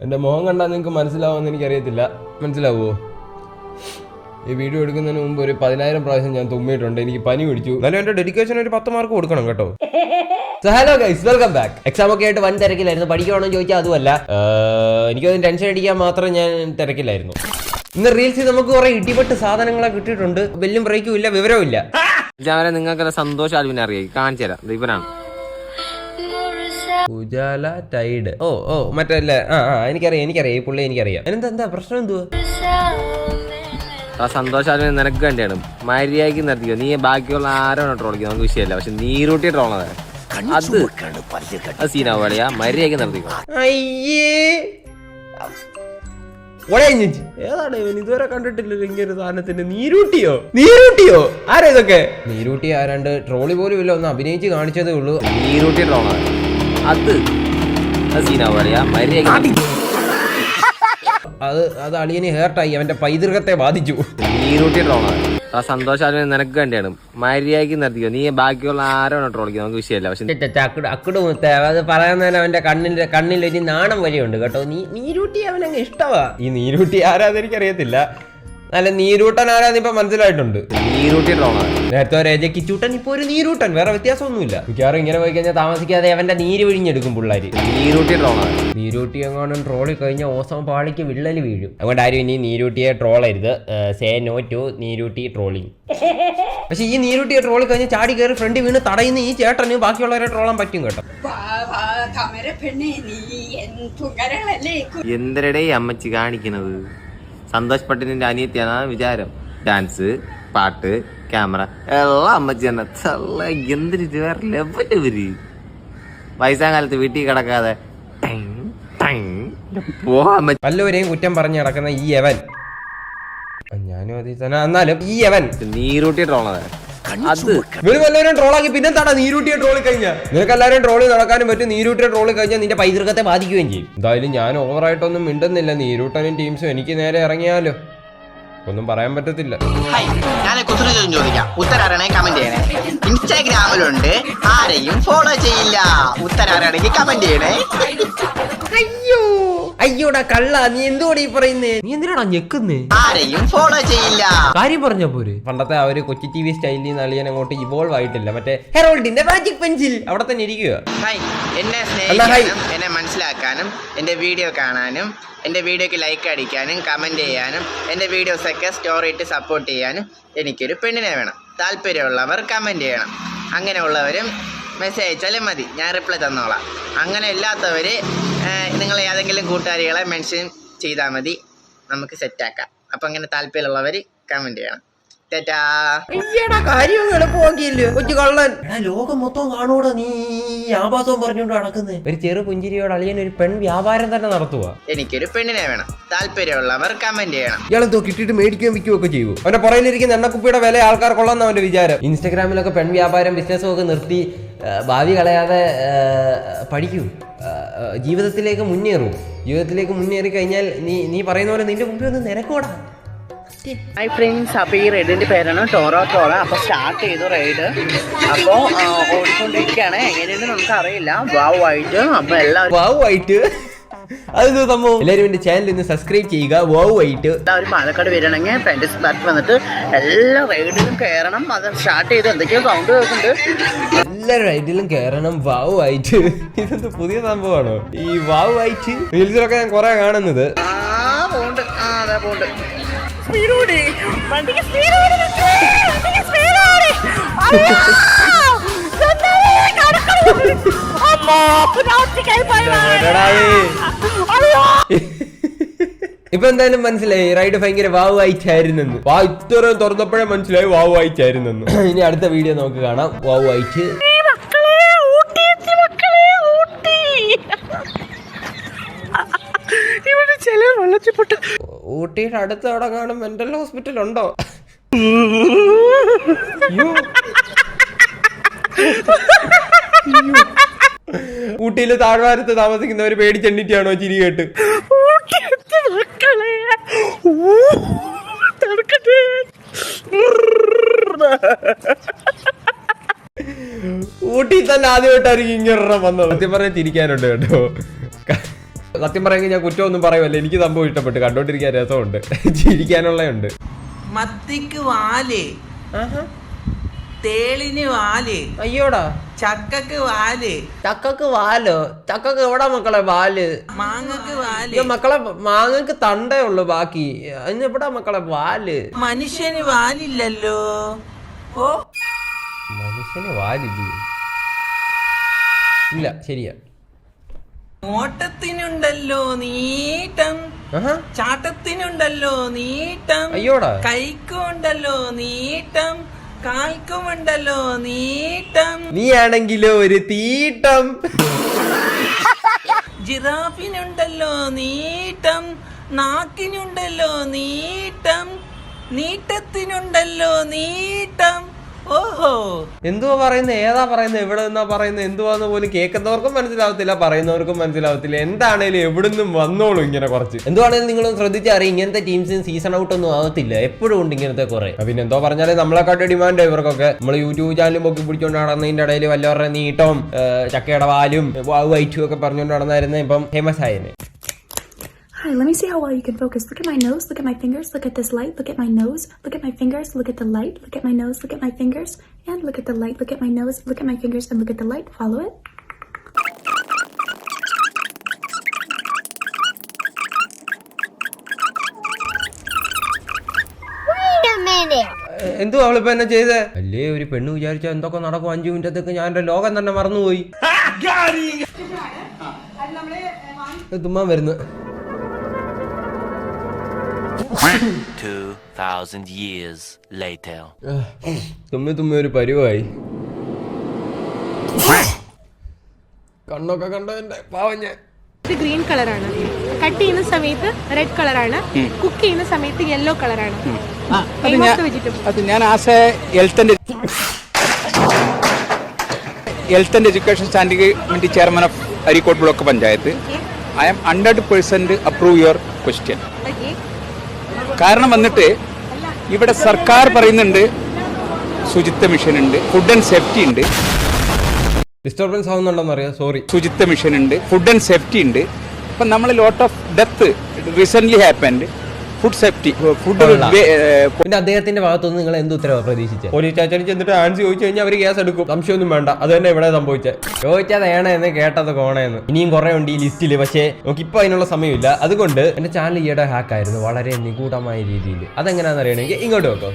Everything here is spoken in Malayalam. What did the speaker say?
എന്റെ മുഖം കണ്ടാൽ നിങ്ങൾക്ക് മനസ്സിലാവുമെന്ന് എനിക്കറിയത്തില്ല. മനസ്സിലാവുമോ ഈ വീഡിയോ എടുക്കുന്നതിന് മുമ്പ് ഒരു പതിനായിരം പ്രാവശ്യം ഞാൻ തുമ്മിയിട്ടുണ്ട്. എനിക്ക് പനി പിടിച്ചു. എന്നാലും എന്റെ ഡെഡിക്കേഷൻ ഒരു പത്ത് മാർക്ക് കൊടുക്കണം കേട്ടോ. Hello guys welcome back exam ഒക്കെ ആയിട്ട് വൻ തിരക്കിലായിരുന്നു. പഠിക്കണമെന്ന് ചോദിച്ചാൽ അതുമല്ല. എനിക്ക് എനിക്കൊന്നും ടെൻഷൻ അടിക്കാൻ മാത്രം ഞാൻ തിരക്കിലായിരുന്നു. ഇന്ന് റീൽസിൽ നമുക്ക് കുറെ ഇടിപെട്ട് സാധനങ്ങളെ കിട്ടിയിട്ടുണ്ട്. വലിയ ബ്രേക്കും ഇല്ല വിവരവും ഇല്ല. നിങ്ങൾക്ക് സന്തോഷം അറിയാം. കാണിച്ചു തരാം ഇവനാണ്. ഉജാല ടൈഡ്. ഓ ഓ മറ്റല്ല ആ ആ എനിക്കറിയാം എനിക്കറിയാം ഈ പുള്ളി എനിക്കറിയാം. എന്താ എന്താ പ്രശ്നം എന്തുവാ? ആ സന്തോഷം നിനക്ക് വേണ്ടിയാണ് മര്യാദയ്ക്ക് നിർത്തിക്കോ. നീ ബാക്കിയുള്ള ആരാണ് ട്രോളിക്കുക നമുക്ക് വിഷയമല്ല. പക്ഷെ നീരൂട്ടി ട്രോളാണ് അത് അത് സീനാ കളിയാ മര്യാദയ്ക്ക് നിർത്തിക്കോ. അയ്യേ! ഒടയഞ്ഞിച്ച് ഏതാണ് ഇവൻ? ഇതുവരെ കണ്ടിട്ടില്ലല്ലോ ഇങ്ങനെ ഒരു സാധനത്തിന്റെ നീരൂട്ടിയോ? നീരൂട്ടിയോ? ആരാ ഇതൊക്കെ? നീരൂട്ടി ആരാണ്ട്? ട്രോളി പോലും ഇല്ല. ഒന്ന് അഭിനയിച്ച് കാണിച്ചതേ ഉള്ളൂ. നീരൂട്ടി ട്രോളത് അത്. അത് സീനാ പറയാ. മര്യാദ അത് അത് അളിയന് ഹേർട്ടായി അവന്റെ പൈതൃകത്തെ ബാധിച്ചു. നീരൂട്ടി ട്രോളാണ് ആ സന്തോഷം നിനക്ക് വേണ്ടിയാണ്. മര്യാദയ്ക്ക് നിർത്തിക്കോ. നീ ബാക്കിയുള്ള ആരോണോ ട്രോളിക്കുക നമുക്ക് വിഷയമല്ല. പക്ഷെ അക്കട് മുത്ത അത് പറയുന്നതിന് അവന്റെ കണ്ണിന്റെ കണ്ണിൽ ഒരു നാണം വരെയുണ്ട് കേട്ടോ. നീ നീരൂട്ടി അവനങ്ങ് ഇഷ്ടവാ. ഈ നീരൂട്ടി ആരാന്ന് എനിക്കറിയത്തില്ല. നല്ല നീരൂട്ടൻ ആരാന്ന് ഇപ്പൊ മനസ്സിലായിട്ടുണ്ട്. നീരൂട്ടി ട്രോളത് നേരത്തെ ഒരു ഏജ കിച്ചൂട്ടൻ ഇപ്പൊ ഒരു നീരൂട്ടൻ. വേറെ വ്യത്യാസമൊന്നുമില്ല. മിക്കവാറും ഇങ്ങനെ പോയി കഴിഞ്ഞാൽ താമസിക്കാതെ അവന്റെ നീര് വിഴിഞ്ഞെടുക്കും പിള്ളേര്. നീരൂട്ടി ട്രോളത് നീരൂട്ടി എങ്ങാനും ട്രോളി കഴിഞ്ഞാൽ ഓസം പാളിക്ക് വിള്ളൽ വീഴും. അതുകൊണ്ട് ആരും ഇനി നീരൂട്ടിയെ ട്രോളരുത് സേ നോ ടു നീരൂട്ടി ട്രോളിങ് പക്ഷെ ഈ നീരൂട്ടിയെ ട്രോൾ കഴിഞ്ഞ് ചാടി കയറി ഫ്രണ്ട് വീണ് തടയുന്ന ഈ ചേട്ടന് ബാക്കിയുള്ളവരെ ട്രോളാൻ പറ്റും കേട്ടോ. എന്തരടെ അമ്മച്ചി കാണിക്കുന്നത് സന്തോഷ് പട്ടിന്റെ അനിയത്തിയാണ് വിചാരം. ഡാൻസ് പാട്ട് ക്യാമറ എല്ലാം അമ്മച്ചി തന്നെ. ചള്ള എന്തിന് വേറെ ലെവൽ ഇവർ. വയസ്സാം കാലത്ത് വീട്ടിൽ കിടക്കാതെ വല്ലവരെയും കുറ്റം പറഞ്ഞു നടക്കുന്ന ഈ എവൻ ഞാനും അതിൽ തന്നെ. എന്നാലും ഈ എവൻ നീരൂട്ടി ട്രോളത് അത് ഇവർ വല്ലവരും ട്രോളാക്കി പിന്നെ തടാ നീരൂട്ടിയെ ട്രോളി കഴിഞ്ഞാൽ നിനക്ക് എല്ലാവരും ട്രോളി നടക്കാനും പറ്റും. നീരൂട്ടിയെ ട്രോളി കഴിഞ്ഞാൽ നിന്റെ പൈതൃകത്തെ ബാധിക്കുകയും ചെയ്യും. എന്തായാലും ഞാൻ ഓവറായിട്ടൊന്നും മിണ്ടുന്നില്ല. നീരൂട്ടനും ടീംസും എനിക്ക് നേരെ ഇറങ്ങിയാലോ? ഒന്നും പറയാൻ പറ്റത്തില്ല. ഹായ് ഞാൻ കുസൃതി ചോദ്യം ചോദിക്കാം. ഉത്തരം അറിയണേ കമന്റ് ചെയ്യണേ? ഇൻസ്റ്റാഗ്രാമിലുണ്ട്. ആരെയും ഫോളോ ചെയ്യില്ല. ഉത്തരം അറിയണമെങ്കിൽ കമന്റ് ചെയ്യണേ? അയ്യോ അയ്യോടാ കള്ള നീ എന്തുകൂടെ ഈ പറയുന്നേ? നീ എന്തിനാടാ ഞെക്കുന്നേ? ആരെയും ഫോളോ ചെയ്യില്ല. കാര്യം പറഞ്ഞ പോര്. പണ്ടത്തെ ആ ഒരു കൊച്ചി ടി വി സ്റ്റൈലിൽ നിന്ന് അളിയൻ അങ്ങോട്ട് ഇവോൾവ് ആയിട്ടില്ല. മറ്റേ ഹെറോൾഡിന്റെ മാജിക് പെൻസിൽ അവിടെ തന്നെ ഇരിക്കുക ഹായ് എന്നെ സ്നേഹിക്കാനും എന്നെ മനസ്സിലാക്കാനും എന്റെ വീഡിയോ കാണാനും എന്റെ വീഡിയോക്ക് ലൈക്ക് അടിക്കാനും കമന്റ് ചെയ്യാനും എന്റെ വീഡിയോസ് ഒക്കെ സ്റ്റോറി ഇട്ട് സപ്പോർട്ട് ചെയ്യാനും എനിക്കൊരു പെണ്ണിനെ വേണം. താല്പര്യമുള്ളവർ കമന്റ് ചെയ്യണം. അങ്ങനെയുള്ളവരും മെസ്സേജ് അയച്ചാലും മതി. ഞാൻ റിപ്ലൈ തന്നോളാം. അങ്ങനെ ഇല്ലാത്തവർ നിങ്ങൾ ഏതെങ്കിലും കൂട്ടുകാരികളെ മെൻഷൻ ചെയ്താൽ മതി. നമുക്ക് സെറ്റാക്കാം അപ്പം അങ്ങനെ താല്പര്യമുള്ളവർ കമന്റ് ചെയ്യണം. തെറ്റാ കാര്യം എളുപ്പമാക്കിയില്ലേ കൊച്ചു കള്ളൻ ലോകം മൊത്തം കാണൂടാ നീ. ആഭാസവും പറഞ്ഞുകൊണ്ട് നടക്കുന്നത് ഒരു ചെറു പുഞ്ചിരിയോട് അളിയൻ ഒരു പെൺ വ്യാപാരം തന്നെ നടത്തുക എനിക്കൊരു പെണ്ണിനെ വേണം. താല്പര്യമുള്ളവർ കമന്റ് ചെയ്യണം. ഇയാളെന്തോ കിട്ടിയിട്ട് മേടിക്കുകയും വിൽക്കുകയും ഒക്കെ ചെയ്യൂ. അവന്റെ പുറയിലിരിക്കുന്ന എണ്ണക്കുപ്പിയുടെ വില ആൾക്കാർ കൊള്ളാം അവന്റെ വിചാരം. ഇൻസ്റ്റാഗ്രാമിലൊക്കെ പെൺ വ്യാപാരം ബിസിനസ്സും ഒക്കെ നിർത്തി ഭാവി കളയാതെ പഠിക്കൂ. ജീവിതത്തിലേക്ക് മുന്നേറൂ. ജീവിതത്തിലേക്ക് മുന്നേറി കഴിഞ്ഞാൽ നീ നീ പറയുന്ന പോലെ നിന്റെ മുമ്പിൽ ഒന്ന് നിനക്കോടാ. ഹായ് ഫ്രണ്ട്സ് അപ്പോൾ ഈ റൈഡിന്റെ പേരാണ് ടോറോ ടോറ. അപ്പോൾ സ്റ്റാർട്ട് ചെയ്തു റൈഡ്. അപ്പോൾ ഓടിക്കൊണ്ടിരിക്കുകയാണ്. എങ്ങനെയെന്ന് നമുക്ക് അറിയില്ല വാവ് ആയിട്ട്. അപ്പോൾ എല്ലാവരും വാവ് ആയിട്ട്. അതെന്തോ സംഭവം? എല്ലാവരും എന്റെ ചാനൽ ഒന്ന് സബ്സ്ക്രൈബ് ചെയ്യുക. വാവ് ആയിട്ട്. എല്ലാവരും പാലക്കാട് വരണമെങ്കിൽ ഫ്രണ്ട് സ്പാറ്റ് വന്നിട്ട് എല്ലാ റൈഡിലും കയറണം. അത് സ്റ്റാർട്ട് ചെയ്തു എന്തൊക്കെയോ സൗണ്ട് കേൾക്കുന്നുണ്ട്. എല്ലാ റൈഡിലും കയറണം. വാവ് ആയിട്ട്. ഇതെന്ത് പുതിയ സംഭവമാണോ? ഈ വാവ് ആയിട്ട്. റീൽസിലൊക്കെ ഞാൻ കുറെ കാണുന്നത്. ആ പോണ്ട് ആ അതെ പോണ്ട് സ്പീഡ് കൂടി വണ്ടിക്ക് സ്പീഡ് കൂടി വണ്ടിക്ക് സ്പീഡ് കൂടി ഇപ്പൊ എന്തായാലും മനസ്സിലായി റൈഡ് ഭയങ്കര വാവ് ആയിട്ടായിരുന്നെന്ന് വാ ഇത്രയും തുറന്നപ്പോഴേ മനസ്സിലായി വാവ് ആയിട്ടായിരുന്നെന്ന് ഇനി അടുത്ത വീഡിയോ നമുക്ക് കാണാം. വാവ് ആയിട്ട് വെള്ളത്തിൽപ്പെട്ട്. ഊട്ടിയുടെ അടുത്ത് അവിടെ കാണും മെന്റൽ ഹോസ്പിറ്റൽ ഉണ്ടോ. ഊട്ടിയിൽ താഴ്വാരത്ത് പേടി പേടിച്ചെണ്ണിട്ടാണോ ചിരി കേട്ട്. ഊട്ടി തന്നെ ആദ്യമായിട്ടായിരിക്കും ഇങ്ങനെ വന്നത്. സത്യം പറഞ്ഞാൽ തിരിക്കാനുണ്ട് കേട്ടോ. സത്യം പറയുമെങ്കിൽ ഞാൻ കുറ്റമൊന്നും പറയുമല്ല എനിക്ക് സംഭവം ഇഷ്ടപ്പെട്ടു. കണ്ടോണ്ടിരിക്കാൻ രസമുണ്ട്. ചിരിക്കാനുള്ളതുണ്ട്. മത്തിക്ക് വാൽ. തേളിന് വാൽ. അയ്യോടാ. ചക്കക്ക് വാൽ. ചക്കക്ക് വാലോ? ചക്കക്ക് എവിടാ മക്കളെ വാൽ? മാങ്ങക്ക് വാൽ. മക്കളെ മാങ്ങക്ക് തണ്ടേ ഉള്ളു ബാക്കി. അതിന് എവിടാ മക്കളെ വാൽ? മനുഷ്യന് വാലില്ലല്ലോ. ഓ. മനുഷ്യന് വാലില്ലേ? ഇല്ല ശരിയാ. ഓട്ടത്തിനുണ്ടല്ലോ നീട്ടം. ചാട്ടത്തിനുണ്ടല്ലോ നീട്ടം. അയ്യോടാ. കൈക്കുണ്ടല്ലോ നീട്ടം. കാൽക്കുമുണ്ടല്ലോ നീട്ടം. നീ ആണെങ്കിലോ ഒരു തീട്ടം. ജിറാഫിനുണ്ടല്ലോ നീട്ടം. നാക്കിനുണ്ടല്ലോ നീട്ടം. നീട്ടത്തിനുണ്ടല്ലോ നീട്ടം. ഓഹോ. എന്തുവാ പറയുന്നത് ഏതാ പറയുന്നത് എവിടെ നിന്നാ പറയുന്നത് എന്തുവാന്ന് പോലും കേൾക്കുന്നവർക്കും മനസ്സിലാവത്തില്ല പറയുന്നവർക്കും മനസ്സിലാവത്തില്ല. എന്താണേലും എവിടുന്നും വന്നോളൂ ഇങ്ങനെ കുറച്ച്. എന്തുവാണേലും നിങ്ങൾ ശ്രദ്ധിച്ചറിയും ഇങ്ങനത്തെ ടീംസിന് സീസൺ ഔട്ട് ഒന്നും ആവത്തില്ല. എപ്പോഴും ഉണ്ട് ഇങ്ങനത്തെ കുറെ. പിന്നെ എന്തോ പറഞ്ഞാലും നമ്മളെക്കാട്ട് ഡിമാൻഡ് ഇവർക്കൊക്കെ. നമ്മൾ യൂട്യൂബ് ചാനലും പൊക്കി പിടിച്ചോണ്ട് നടന്നതിന്റെ ഇടയിൽ വല്ലവരുടെ നീട്ടവും ചക്കയുടെ വാലും വൈറ്റും ഒക്കെ പറഞ്ഞുകൊണ്ട് നടന്നായിരുന്നു ഇപ്പം ഫേമസ് ആയിരുന്നു Hi, let me see how well you can focus. Look at my nose, look at my fingers, look at this light, look at my nose, look at my fingers, look at the light, look at my nose, look at my fingers, and look at the light, look at my nose, look at my fingers, and look at the light. Follow it. എന്തോ അവളിപ്പോ എന്നെ ചെയ്തേ അല്ലേ ഒരു പെണ്ണ് വിചാരിച്ച എന്തൊക്കെ നടക്കും അഞ്ചു മിനിറ്റത്തേക്ക് ഞാൻ എന്റെ ലോകം തന്നെ മറന്നുപോയി തുമ്മാൻ വരുന്നു 2,000 years later. തുമ്മി തുമ്മി ഒരു പരിവായി. കണ്ണൊക്കെ കണ്ടോ എന്റെ പാവം ഞാൻ. ഇത് ഗ്രീൻ കളറാണ്. കട്ട് ചെയ്യുന്ന സമയത്ത് റെഡ് കളറാണ്. കുക്ക് ചെയ്യുന്ന സമയത്ത് യെല്ലോ കളറാണ്. അത് ഞാൻ a health and education standing committee chairman of Areekode block panchayat. I am hundred percent approve your question കാരണം വന്നിട്ട് ഇവിടെ സർക്കാർ പറയുന്നുണ്ട് ശുചിത്വ മിഷൻ ഉണ്ട് ഫുഡ് ആൻഡ് സേഫ്റ്റി ഉണ്ട്. ഡിസ്റ്റർബൻസ് ആവുന്നുണ്ടോന്ന് അറിയാം സോറി ശുചിത്വ മിഷൻ ഉണ്ട് ഫുഡ് ആൻഡ് സേഫ്റ്റി ഉണ്ട്. അപ്പം നമ്മൾ lot of death recently happened food safety food. പിന്നെ അദ്ദേഹത്തിന്റെ ഭാഗത്തുനിന്ന് നിങ്ങൾ എന്ത് ഉത്തരവ് പ്രതീക്ഷിച്ചത് പോലീസ് സ്റ്റേഷനിൽ ചെന്നിട്ട് ആൻസി ചോദിച്ചു കഴിഞ്ഞാൽ അവർ കേസ് എടുക്കും. സംശയമൊന്നും വേണ്ട. അത് തന്നെ ഇവിടെ സംഭവിച്ചത് ചോദിച്ചത് എന്ന് കേട്ടത് കോണേന്ന്. ഇനിയും കുറെ ഉണ്ട് ഈ ലിസ്റ്റിൽ പക്ഷേ നമുക്കിപ്പോൾ അതിനുള്ള സമയമില്ല. അതുകൊണ്ട് എന്റെ ചാനൽ ഈയിടെ ഹാക്ക് ആയിരുന്നു വളരെ നിഗൂഢമായ രീതിയിൽ അതെങ്ങനെയാണെന്ന് അറിയണമെങ്കിൽ ഇങ്ങോട്ട് വെക്കോ